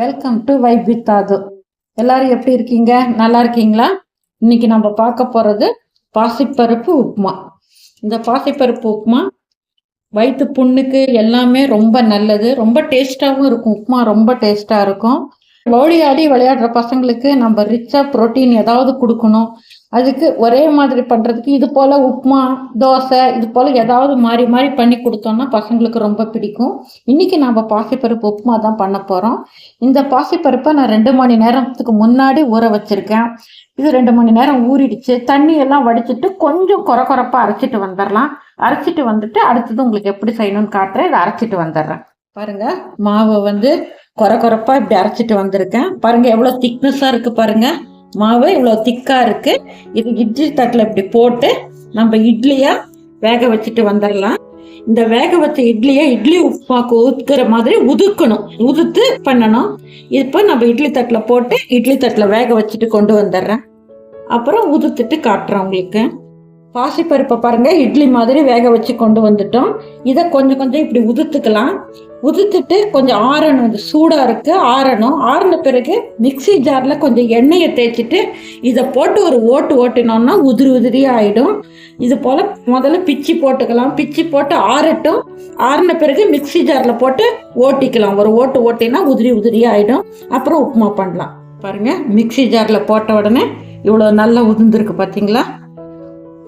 Welcome to vibe with அது எல்லாரும் எப்படி இருக்கீங்க? நல்லா இருக்கீங்களா? இன்னைக்கு நம்ம பார்க்க போறது பாசிப்பருப்பு உப்புமா. இந்த பாசிப்பருப்பு உப்புமா வயிற்று புண்ணுக்கு எல்லாமே ரொம்ப நல்லது. ரொம்ப டேஸ்டாகவும் இருக்கும். உப்புமா ரொம்ப டேஸ்டாக இருக்கும். ஓடி ஆடி விளையாடுற பசங்களுக்கு நம்ம ரிச்சாக புரோட்டீன் ஏதாவது கொடுக்கணும். அதுக்கு ஒரே மாதிரி பண்ணுறதுக்கு இது போல் உப்புமா தோசை இது போல் ஏதாவது மாறி மாறி பண்ணி கொடுத்தோம்னா பசங்களுக்கு ரொம்ப பிடிக்கும். இன்னைக்கு நம்ம பாசிப்பருப்பு உப்புமா தான் பண்ண போகிறோம் இந்த பாசிப்பருப்பை நான் ரெண்டு மணி நேரத்துக்கு முன்னாடி ஊற வச்சிருக்கேன். இது ரெண்டு மணி நேரம் ஊறிடுச்சு. தண்ணி எல்லாம் வடிச்சிட்டு கொஞ்சம் கொர கொரப்பாக அரைச்சிட்டு வந்துடலாம். அரைச்சிட்டு வந்துட்டு அடுத்தது உங்களுக்கு எப்படி செய்யணும்னு காட்டுறேன். இதை அரைச்சிட்டு வந்துடுறேன். பாருங்க மாவை வந்து கொர கொரப்பா இப்படி அரைச்சிட்டு வந்திருக்கேன். பாருங்கள் எவ்வளோ திக்னஸாக இருக்குது பாருங்க. மாவு இவ்வளோ திக்காக இருக்குது இது இட்லி தட்டில் இப்படி போட்டு நம்ம இட்லியாக வேக வச்சுட்டு வந்துடலாம். இந்த வேக வச்ச இட்லியை இட்லி உப்புமாக்கு ஊத்துக்கிற மாதிரி உதுக்கணும். உதுத்து பண்ணணும். இப்போ நம்ம இட்லி தட்டில் போட்டு இட்லி தட்டில் வேக வச்சுட்டு கொண்டு வந்துடுறேன். அப்புறம் உதுத்துட்டு காட்டுறேன் உங்களுக்கு. பாசிப்பருப்பை பாருங்கள் இட்லி மாதிரி வேக வச்சு கொண்டு வந்துட்டோம். இதை கொஞ்சம் கொஞ்சம் இப்படி உதுத்துக்கலாம். உதுத்துட்டு கொஞ்சம் ஆறணும் இது சூடாக இருக்குது ஆறணும். ஆறின பிறகு மிக்ஸி ஜாரில் கொஞ்சம் எண்ணெயை தேய்ச்சிட்டு இதை போட்டு ஒரு ஓட்டு ஓட்டினோம்னா உதிரி உதிரி ஆகிடும் இது போல் முதல்ல பிச்சி போட்டுக்கலாம். பிச்சி போட்டு ஆறட்டும். ஆறின பிறகு மிக்ஸி ஜாரில் போட்டு ஓட்டிக்கலாம். ஒரு ஓட்டு ஓட்டினா உதிரி உதிரி ஆகிடும் அப்புறம் உப்புமா பண்ணலாம். பாருங்கள் மிக்ஸி ஜாரில் போட்ட உடனே இவ்வளோ நல்லா உதிர்ந்துருக்கு பார்த்தீங்களா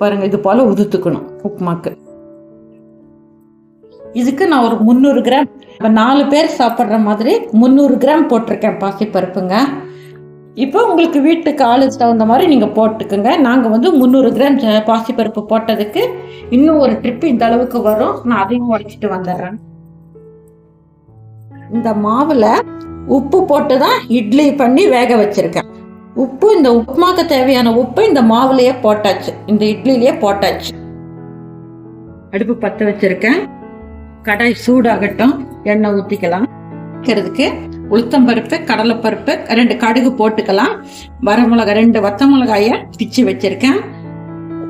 பாருங்கள் இது போல் உதுத்துக்கணும் உப்புமாக்கு. இதுக்கு நான் ஒரு முந்நூறு கிராம் இப்போ நாலு பேர் சாப்பிட்ற மாதிரி முந்நூறு கிராம் போட்டிருக்கேன் பாசிப்பருப்புங்க இப்போ உங்களுக்கு வீட்டுக்கு ஆளுக்கு தகுந்த மாதிரி நீங்கள் போட்டுக்கோங்க. நாங்கள் வந்து முந்நூறு கிராம் பாசிப்பருப்பு போட்டதுக்கு இன்னும் ஒரு ட்ரிப் இந்த அளவுக்கு வரும். நான் அதையும் உடைச்சிட்டு வந்துடுறேன். இந்த மாவில் உப்பு போட்டு தான் இட்லி பண்ணி வேக வச்சுருக்கேன். உப்பு இந்த உப்புமாக்கு தேவையான உப்பு இந்த மாவுலயே போட்டாச்சு. இந்த இட்லிலேயே போட்டாச்சு. அடுப்பு பற்ற வச்சிருக்கேன். கடாய் சூடாகட்டும். எண்ணெய் ஊற்றிக்கலாம் வைக்கிறதுக்கு உளுத்தம்பருப்பு கடலைப்பருப்பு ரெண்டு கடுகு போட்டுக்கலாம். வரமிளகா ரெண்டு வத்த மிளகாய பிச்சு வச்சிருக்கேன்.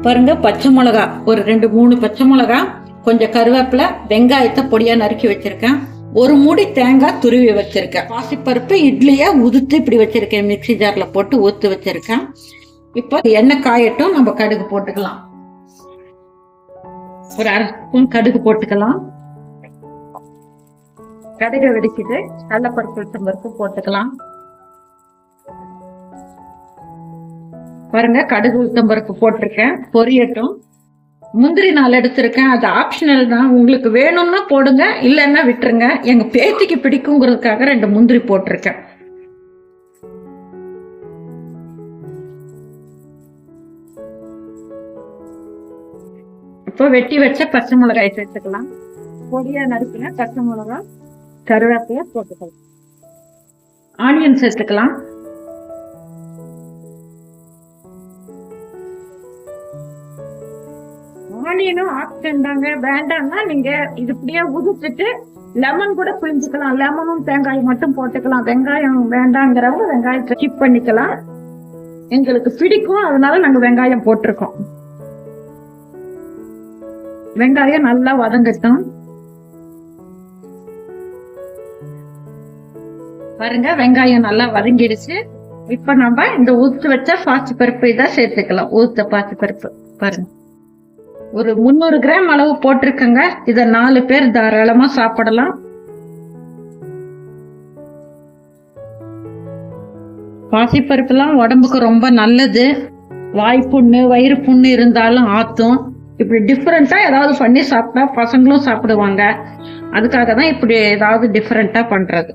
பாருங்க பச்சை மிளகா ஒரு ரெண்டு மூணு பச்சை மிளகா கொஞ்சம் கருவேப்பிலை வெங்காயத்தை பொடியா நறுக்கி வச்சிருக்கேன். ஒரு மூடி தேங்காய் துருவி வச்சிருக்கேன். பாசிப்பருப்பு இட்லியை உதுத்து இப்படி வச்சிருக்கேன். மிக்ஸி ஜார்ல போட்டு ஊத்து வச்சிருக்கேன். இப்போ எண்ணெய் காயட்டும் நம்ம கடுகு போட்டுக்கலாம். ஒரு அரை ஸ்பூன் கடுகு போட்டுக்கலாம். கடுகு வெடிச்சிட்டு கடலப்பருப்பு உளுத்தம் பருப்பு போட்டுக்கலாம். பாருங்க கடுகு உளுத்தம்பருப்பு போட்டிருக்கேன். பொரியட்டும். முந்திரி நாள் எடுத்திருக்கேன். அது ஆப்ஷனல் தான். உங்களுக்கு வேணும்னா போடுங்க இல்லைன்னா விட்டுருங்க. எங்கள் பேத்திக்கு பிடிக்குங்கிறதுக்காக ரெண்டு முந்திரி போட்டிருக்கேன். இப்போ வெட்டி வச்ச பச்சை மிளகாய் சேர்த்துக்கலாம் பொடியாக நறுக்கின பச்சை மிளகாய் கருவேப்பிலை போட்டுக்கலாம். ஆனியன் சேர்த்துக்கலாம் ஆனியனும் ஆப்ஷன் தாங்க. வேண்டாம்னா நீங்க இது இப்படியே உதிச்சுட்டு லெமன் கூட புரிஞ்சுக்கலாம். லெமனும் தேங்காயும் மட்டும் போட்டுக்கலாம். வெங்காயம் வேண்டாங்கிறவங்க வெங்காயத்தை ஸ்கிப் பண்ணிக்கலாம். எங்களுக்கு பிடிக்கும். அதனால நாங்க வெங்காயம் போட்டிருக்கோம். வெங்காயம் நல்லா வதங்கட்டும். பாருங்க வெங்காயம் நல்லா வதங்கிடுச்சு. இப்ப நம்ம இந்த ஊத்து வச்ச பாசி பருப்பு இதை சேர்த்துக்கலாம். ஊத்த பாசி பருப்பு பாருங்க. ஒரு முந்நூறு கிராம் அளவு போட்டிருக்கங்க. இத நாலு பேர் தாராளமா சாப்பிடலாம். பாசிப்பருப்புலாம் உடம்புக்கு ரொம்ப நல்லது. வாய்ப்புண்ணு வயிறு புண்ணு இருந்தாலும் ஆத்தும். இப்படி டிஃப்ரெண்டா ஏதாவது பண்ணி சாப்பிட்டா பசங்களும் சாப்பிடுவாங்க. அதுக்காக தான் இப்படி ஏதாவது டிஃப்ரெண்டா பண்றது.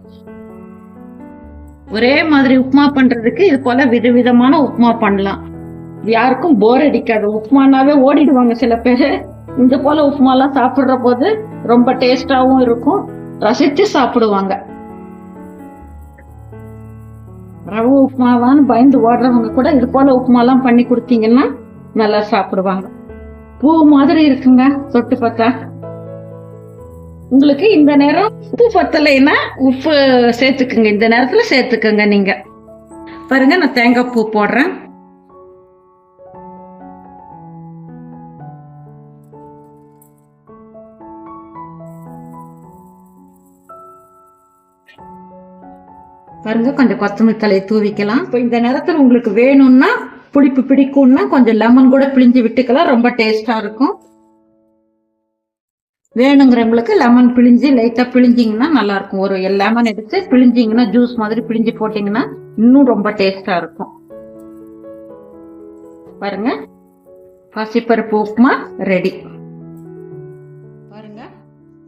ஒரே மாதிரி உப்புமா பண்றதுக்கு இது போல விதவிதமான உப்புமா பண்ணலாம். யாருக்கும் போர் அடிக்காது. உப்புமானாவே ஓடிடுவாங்க சில பேர். இந்த போல உப்புமாலாம் சாப்பிடுற போது ரொம்ப டேஸ்டாவும் இருக்கும். ரசிச்சு சாப்பிடுவாங்க. ரவ உப்புமாவான்னு பயந்து ஓடுறவங்க கூட இது போல உப்புமாலாம் பண்ணி கொடுத்தீங்கன்னா நல்லா சாப்பிடுவாங்க. பூ மாதிரி இருக்குங்க தொட்டு பார்த்தா உங்களுக்கு இந்த நேரம் உப்பு பத்தலைன்னா உப்பு சேர்த்துக்குங்க. இந்த நேரத்துல சேர்த்துக்குங்க நீங்க. பாருங்க நான் தேங்காய் பூ போடுறேன். பாருங்க கொஞ்சம் கொத்தமல்லி தலையை தூவிக்கலாம். இப்போ இந்த நேரத்தில் உங்களுக்கு வேணும்னா புளிப்பு பிடிக்கும்னா கொஞ்சம் லெமன் கூட பிழிஞ்சு விட்டுக்கலாம் ரொம்ப டேஸ்டாக இருக்கும். வேணுங்கிறவங்களுக்கு லெமன் பிழிஞ்சு லைட்டாக பிழிஞ்சிங்கன்னா நல்லாயிருக்கும். ஒரு லெமன் எடுத்து பிழிஞ்சிங்கன்னா ஜூஸ் மாதிரி பிழிஞ்சு போட்டிங்கன்னா இன்னும் ரொம்ப டேஸ்டாக இருக்கும். பாருங்க பாசிப்பருப்பு உப்புமா ரெடி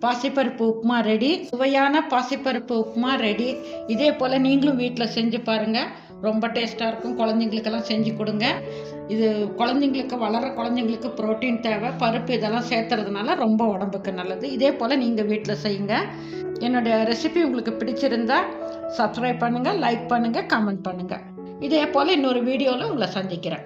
பாசிப்பருப்பு உப்புமா ரெடி சுவையான பாசிப்பருப்பு உப்புமா ரெடி இதே போல் நீங்களும் வீட்டில் செஞ்சு பாருங்க. ரொம்ப டேஸ்ட்டாக இருக்கும். குழந்தைங்களுக்கெல்லாம் செஞ்சு கொடுங்க. இது குழந்தைங்களுக்கு வளர குழந்தைங்களுக்கு புரோட்டீன் தேவை. பருப்பு இதெல்லாம் சேர்த்துறதுனால ரொம்ப உடம்புக்கு நல்லது. இதே போல் நீங்கள் வீட்டில் செய்யுங்க. என்னுடைய ரெசிபி உங்களுக்கு பிடிச்சிருந்தா சப்ஸ்கிரைப் பண்ணுங்கள் லைக் பண்ணுங்கள் கமெண்ட் பண்ணுங்கள் இதே போல் இன்னொரு வீடியோவில் உங்களை சந்திக்கிறேன்.